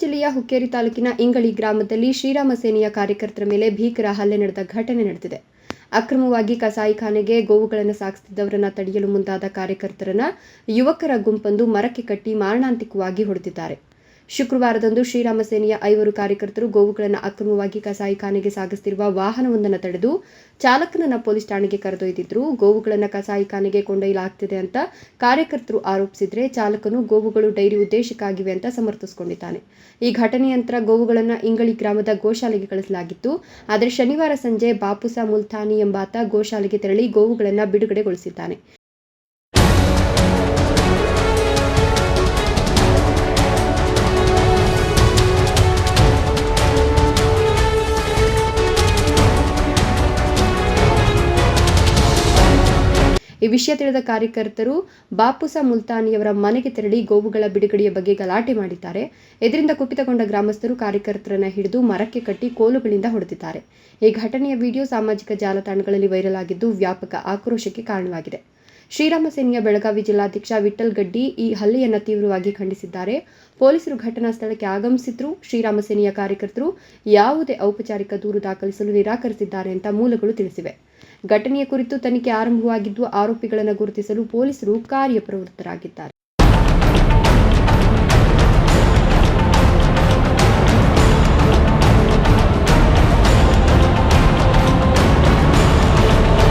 ಜಿಲ್ಲೆಯ ಹುಕ್ಕೇರಿ ತಾಲೂಕಿನ ಇಂಗಳಿ ಗ್ರಾಮದಲ್ಲಿ ಶ್ರೀರಾಮ ಸೇನೆಯ ಕಾರ್ಯಕರ್ತರ ಮೇಲೆ ಭೀಕರ ಹಲ್ಲೆ ನಡೆದ ಘಟನೆ ನಡೆದಿದೆ. ಅಕ್ರಮವಾಗಿ ಕಸಾಯಿಖಾನೆಗೆ ಗೋವುಗಳನ್ನು ಸಾಗಿಸುತ್ತಿದ್ದವರನ್ನ ತಡೆಯಲು ಮುಂದಾದ ಕಾರ್ಯಕರ್ತರನ್ನ ಯುವಕರ ಗುಂಪೊಂದು ಮರಕ್ಕೆ ಕಟ್ಟಿ ಮಾರಣಾಂತಿಕವಾಗಿ ಹೊಡೆದಿದ್ದಾರೆ. ಶುಕ್ರವಾರದಂದು ಶ್ರೀರಾಮ ಸೇನೆಯ ಐವರು ಕಾರ್ಯಕರ್ತರು ಗೋವುಗಳನ್ನು ಅಕ್ರಮವಾಗಿ ಕಸಾಯಿಖಾನೆಗೆ ಸಾಗಿಸುತ್ತಿರುವ ವಾಹನವೊಂದನ್ನು ತಡೆದು ಚಾಲಕನನ್ನ ಪೊಲೀಸ್ ಠಾಣೆಗೆ ಕರೆದೊಯ್ದಿದ್ರು. ಗೋವುಗಳನ್ನು ಕಸಾಯಿಖಾನೆಗೆ ಕೊಂಡೊಯ್ಯಲಾಗ್ತಿದೆ ಅಂತ ಕಾರ್ಯಕರ್ತರು ಆರೋಪಿಸಿದ್ರೆ ಚಾಲಕನು ಗೋವುಗಳು ಡೈರಿ ಉದ್ದೇಶಕ್ಕಾಗಿವೆ ಅಂತ ಸಮರ್ಥಿಸಿಕೊಂಡಿದ್ದಾನೆ. ಈ ಘಟನೆ ನಂತರ ಗೋವುಗಳನ್ನು ಇಂಗಳಿ ಗ್ರಾಮದ ಗೋಶಾಲೆಗೆ ಕಳಿಸಲಾಗಿತ್ತು. ಆದರೆ ಶನಿವಾರ ಸಂಜೆ ಬಾಪುಸಾ ಮುಲ್ತಾನಿ ಎಂಬಾತ ಗೋಶಾಲೆಗೆ ತೆರಳಿ ಗೋವುಗಳನ್ನು ಬಿಡುಗಡೆಗೊಳಿಸಿದ್ದಾನೆ. ಈ ವಿಷಯ ತಿಳಿದ ಕಾರ್ಯಕರ್ತರು ಬಾಪುಸ ಮುಲ್ತಾನಿಯವರ ಮನೆಗೆ ತೆರಳಿ ಗೋವುಗಳ ಬಿಡುಗಡೆಯ ಬಗ್ಗೆ ಗಲಾಟೆ ಮಾಡಿದ್ದಾರೆ. ಇದರಿಂದ ಕುಪಿತಗೊಂಡ ಗ್ರಾಮಸ್ಥರು ಕಾರ್ಯಕರ್ತರನ್ನ ಹಿಡಿದು ಮರಕ್ಕೆ ಕಟ್ಟಿ ಕೋಲುಗಳಿಂದ ಹೊಡೆದಿದ್ದಾರೆ. ಈ ಘಟನೆಯ ವಿಡಿಯೋ ಸಾಮಾಜಿಕ ಜಾಲತಾಣಗಳಲ್ಲಿ ವೈರಲ್ ಆಗಿದ್ದು ವ್ಯಾಪಕ ಆಕ್ರೋಶಕ್ಕೆ ಕಾರಣವಾಗಿದೆ. ಶ್ರೀರಾಮ ಸೇನೆಯ ಬೆಳಗಾವಿ ಜಿಲ್ಲಾಧ್ಯಕ್ಷ ವಿಠಲ್ ಗಡ್ಡಿ ಈ ಹಲ್ಲೆಯನ್ನು ತೀವ್ರವಾಗಿ ಖಂಡಿಸಿದ್ದಾರೆ. ಪೊಲೀಸರು ಘಟನಾ ಸ್ಥಳಕ್ಕೆ ಆಗಮಿಸಿದ್ರು. ಶ್ರೀರಾಮ ಸೇನೆಯ ಕಾರ್ಯಕರ್ತರು ಯಾವುದೇ ಔಪಚಾರಿಕ ದೂರು ದಾಖಲಿಸಲು ನಿರಾಕರಿಸಿದ್ದಾರೆ ಅಂತ ಮೂಲಗಳು ತಿಳಿಸಿವೆ. ಘಟನೆಯ ಕುರಿತು ತನಿಖೆ ಆರಂಭವಾಗಿದ್ದು ಆರೋಪಿಗಳನ್ನು ಗುರುತಿಸಲು ಪೊಲೀಸರು ಕಾರ್ಯಪ್ರವೃತ್ತರಾಗಿದ್ದಾರೆ.